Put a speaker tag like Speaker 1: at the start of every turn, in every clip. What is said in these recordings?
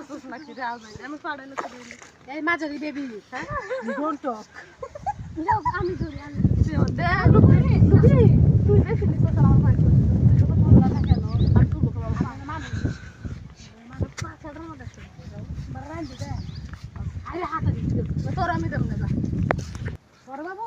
Speaker 1: করছিস নাকি রে আজ আমি পাড়ানো করে
Speaker 2: এই মাঝারি বেবি হ্যাঁ? ডোন্ট টক
Speaker 1: আমি ধরি আমি ডুবি তুই বেশি দিছ তো আমার ভাই আর মানে মানে আরে হাতে দিতে। তোর আমি দেব না
Speaker 2: বাবু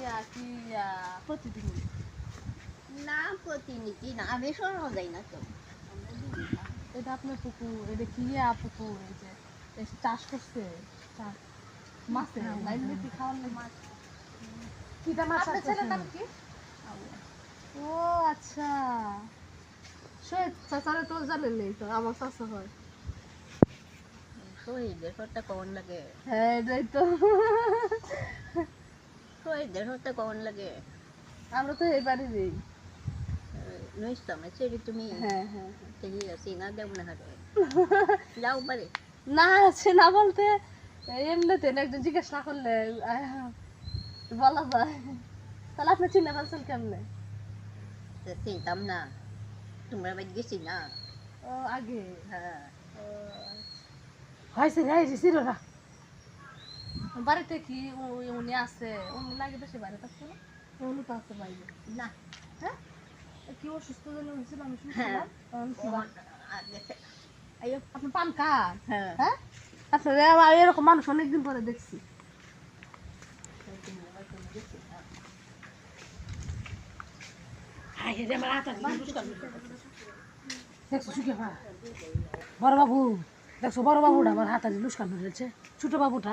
Speaker 1: ইয়া কি প্রতিদিন
Speaker 3: না প্রতিনিধি না? আমি সরব যাই না তো।
Speaker 1: এটা আপনার পুকুর এটা কি পুকুর এই যে এই চাষ করছে চাষ। মাছে লাইন বেশি খাওয়ালে মাছ।
Speaker 2: কিটা মাছ
Speaker 1: আপনার ছেলের নাম কি? ও আচ্ছা। শহীদ চাচারে তো জানেন নেই তো আমার চাচা হয়।
Speaker 3: লাগে?
Speaker 1: হ্যাঁ এটাই তো।
Speaker 3: শহীদের হত্যা কখন লাগে?
Speaker 1: আমরা তো এই বাড়ি নেই
Speaker 3: নইস্তামে সেটি তুমি
Speaker 1: হ্যাঁ হ্যাঁ
Speaker 3: তেলি আছি না দেব না হারে যাও পারে
Speaker 1: না আছে না বলতে এমনিতে একজন জিজ্ঞেস না করলে বলা যায়। তাহলে আপনি চিনে ফেলছেন কেমনে?
Speaker 3: চিনতাম না। তোমরা বাড়ি গেছি না?
Speaker 1: ও আগে?
Speaker 3: হ্যাঁ।
Speaker 1: ও,
Speaker 2: হয়েছে রে এই সিরোরা
Speaker 1: বাড়িতে কি উনি আছে? উনি লাগে বেশি বাইরে থাকতো না? উনি তো আছে বাইরে।
Speaker 3: না।
Speaker 1: হ্যাঁ? কি অসুস্থ জন্য হয়েছিল আমি
Speaker 3: হ্যাঁ।
Speaker 1: শুনছিলাম আইয়ো, আপনি পান কার
Speaker 3: হ্যাঁ।
Speaker 1: হ্যাঁ? আমার এরকম মানুষ অনেকদিন পরে দেখছি।
Speaker 2: সুখে বড় বাবু? দেখছ বড় বাবুটা আমার হাত আছে লুস্কান ছোট বাবুটা।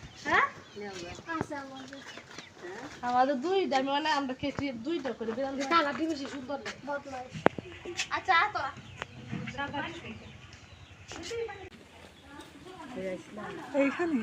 Speaker 1: কি দুই আমাদের দুইটা মানে আমরা খেয়েছি দুইটা করে দিলাম কালারটি বেশি সুন্দর আচ্ছা তো
Speaker 2: এইখানে